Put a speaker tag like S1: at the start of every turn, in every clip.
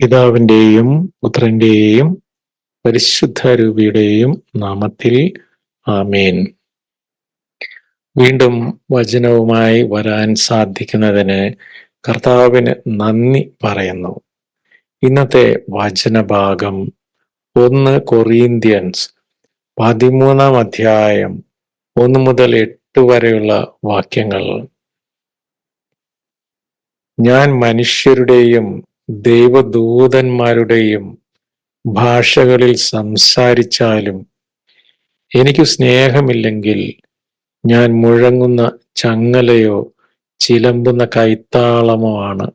S1: പിതാവിന്റെയും പുത്രന്റെയും പരിശുദ്ധ രൂപിയുടെയും നാമത്തിൽ ആമേൻ. വീണ്ടും വചനവുമായി വരാൻ സാധിക്കുന്നതിന് കർത്താവിന് നന്ദി പറയുന്നു. ഇന്നത്തെ വചനഭാഗം ഒന്ന് കൊറീന്ത്യൻസ് പതിമൂന്നാം അധ്യായം ഒന്ന് മുതൽ എട്ട് വരെയുള്ള വാക്യങ്ങൾ. ഞാൻ മനുഷ്യരുടെയും ദൈവദൂതന്മാരുടെയും ഭാഷകളിൽ സംസാരിച്ചാലും എനിക്ക് സ്നേഹമില്ലെങ്കിൽ ഞാൻ മുഴങ്ങുന്ന ചങ്ങലയോ ചിലമ്പുന്ന കൈത്താളമോ ആണ്.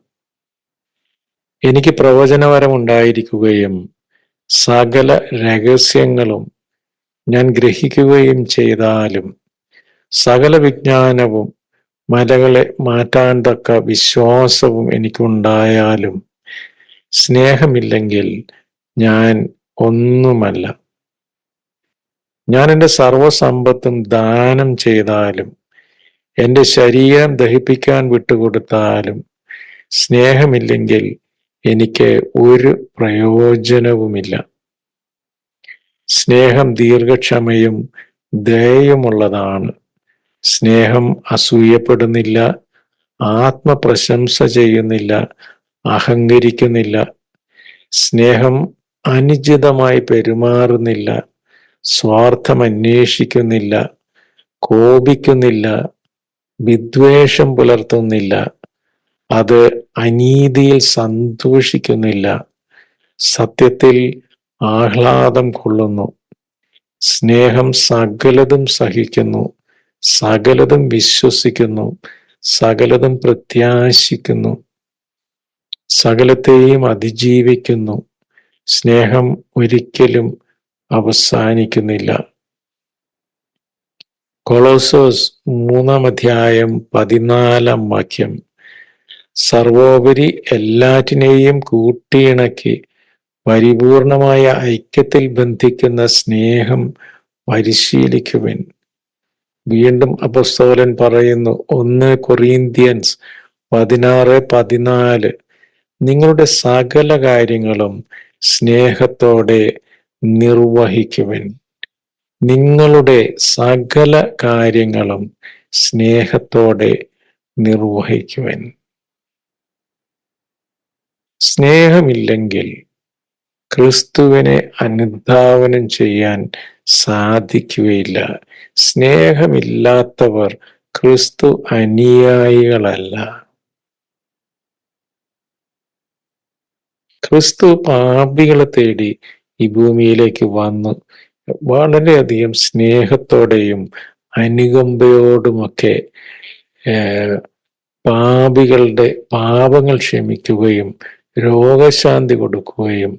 S1: എനിക്ക് പ്രവചനപരമുണ്ടായിരിക്കുകയും സകല രഹസ്യങ്ങളും ഞാൻ ഗ്രഹിക്കുകയും ചെയ്താലും സകല വിജ്ഞാനവും മലകളെ മാറ്റാൻ തക്ക വിശ്വാസവും എനിക്കുണ്ടായാലും സ്നേഹമില്ലെങ്കിൽ ഞാൻ ഒന്നുമല്ല. ഞാൻ എന്റെ സർവസമ്പത്തും ദാനം ചെയ്താലും എന്റെ ശരീരം ദഹിപ്പിക്കാൻ വിട്ടുകൊടുത്താലും സ്നേഹമില്ലെങ്കിൽ എനിക്ക് ഒരു പ്രയോജനവുമില്ല. സ്നേഹം ദീർഘക്ഷമയും ദയയുമുള്ളതാണ്. സ്നേഹം അസൂയപ്പെടുന്നില്ല ആത്മപ്രശംസ ചെയ്യുന്നില്ല അഹങ്കരിക്കുന്നില്ല. സ്നേഹം അനുചിതമായി പെരുമാറുന്നില്ല. സ്വാർത്ഥം അന്വേഷിക്കുന്നില്ല. കോപിക്കുന്നില്ല. വിദ്വേഷം പുലർത്തുന്നില്ല. അത് അനീതിയിൽ സന്തോഷിക്കുന്നില്ല. സത്യത്തിൽ ആഹ്ലാദം കൊള്ളുന്നു. സ്നേഹം സകലതും സഹിക്കുന്നു. സകലതും വിശ്വസിക്കുന്നു. സകലതും പ്രത്യാശിക്കുന്നു. സകലത്തെയും അതിജീവിക്കുന്നു. സ്നേഹം ഒരിക്കലും അവസാനിക്കുന്നില്ല. കൊളോസോസ് മൂന്നാം അധ്യായം പതിനാലാം വാക്യം. സർവോപരി എല്ലാറ്റിനെയും കൂട്ടിയിണക്കി പരിപൂർണമായ ഐക്യത്തിൽ ബന്ധിക്കുന്ന സ്നേഹം പരിശീലിക്കുവിൻ. വീണ്ടും അപസ്തോലൻ പറയുന്നു ഒന്ന് കൊറീന്ത്യൻസ് പതിനാറ് പതിനാല്. നിങ്ങളുടെ സകല കാര്യങ്ങളും സ്നേഹത്തോടെ നിർവഹിക്കുവിൻ. നിങ്ങളുടെ സകല കാര്യങ്ങളും സ്നേഹത്തോടെ നിർവഹിക്കുവൻ. സ്നേഹമില്ലെങ്കിൽ ക്രിസ്തുവിനെ അനുധാവനം ചെയ്യാൻ സാധിക്കുകയില്ല. സ്നേഹമില്ലാത്തവർ ക്രിസ്തു അനുയായികളല്ല. ക്രിസ്തു പാപികളെ തേടി ഈ ഭൂമിയിലേക്ക് വന്നു. വളരെയധികം സ്നേഹത്തോടെയും അനുകമ്പയോടുമൊക്കെ പാപികളുടെ പാപങ്ങൾ ക്ഷമിക്കുകയും രോഗശാന്തി കൊടുക്കുകയും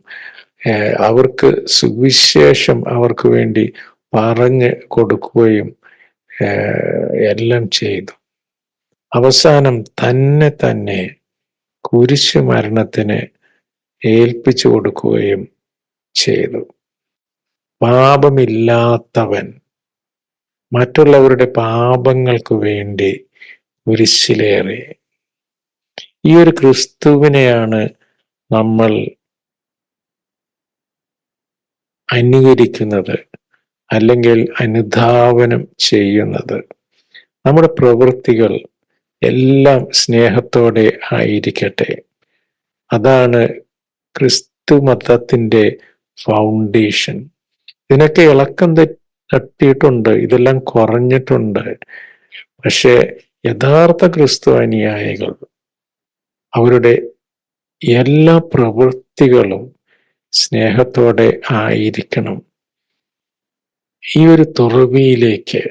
S1: അവർക്ക് സുവിശേഷം അവർക്ക് വേണ്ടി പറഞ്ഞ് കൊടുക്കുകയും എല്ലാം ചെയ്തു. അവസാനം തന്നെ തന്നെ കുരിശു മരണത്തിന് ഏൽപ്പിച്ചു കൊടുക്കുകയും ചെയ്തു. പാപമില്ലാത്തവൻ മറ്റുള്ളവരുടെ പാപങ്ങൾക്ക് വേണ്ടി കുരിശിലേറെ ഈ ഒരു ക്രിസ്തുവിനെയാണ് നമ്മൾ അനുകരിക്കുന്നത് അല്ലെങ്കിൽ അനുധാവനം ചെയ്യുന്നത്. നമ്മുടെ പ്രവൃത്തികൾ എല്ലാം സ്നേഹത്തോടെ ആയിരിക്കട്ടെ. അതാണ് ക്രിസ്തു മതത്തിന്റെ ഫൗണ്ടേഷൻ ഇതിനൊക്കെ ഇളക്കം തട്ടിയിട്ടുണ്ട് ഇതെല്ലാം കുറഞ്ഞിട്ടുണ്ട്. പക്ഷേ യഥാർത്ഥ ക്രിസ്തു അനുയായികൾ അവരുടെ എല്ലാ പ്രവൃത്തികളും സ്നേഹത്തോടെ ആയിരിക്കണം. ഈ ഒരു തുറവിയിലേക്ക്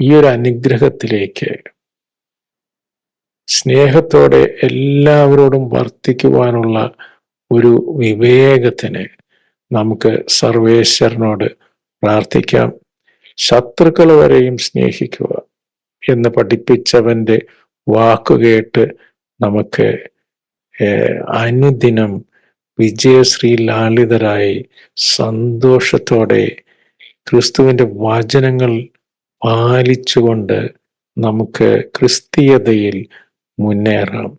S1: ഈ ഒരു അനുഗ്രഹത്തിലേക്ക് സ്നേഹത്തോടെ എല്ലാവരോടും വർത്തിക്കുവാനുള്ള ഒരു വിവേകത്തിന് നമുക്ക് സർവേശ്വരനോട് പ്രാർത്ഥിക്കാം. ശത്രുക്കൾ വരെയും സ്നേഹിക്കുക എന്ന് പഠിപ്പിച്ചവന്റെ വാക്കുകേട്ട് നമുക്ക് അനുദിനം വിജയശ്രീ ലാളിതരായി സന്തോഷത്തോടെ ക്രിസ്തുവിന്റെ വചനങ്ങൾ പാലിച്ചുകൊണ്ട് നമുക്ക് ക്രിസ്തീയതയിൽ മുന്നേറാം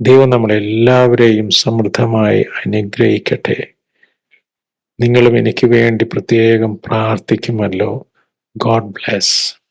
S1: ദൈവം നമ്മളെല്ലാവരെയും സമൃദ്ധമായി അനുഗ്രഹിക്കട്ടെ. നിങ്ങളും എനിക്ക് വേണ്ടി പ്രത്യേകം പ്രാർത്ഥിക്കുമല്ലോ. God bless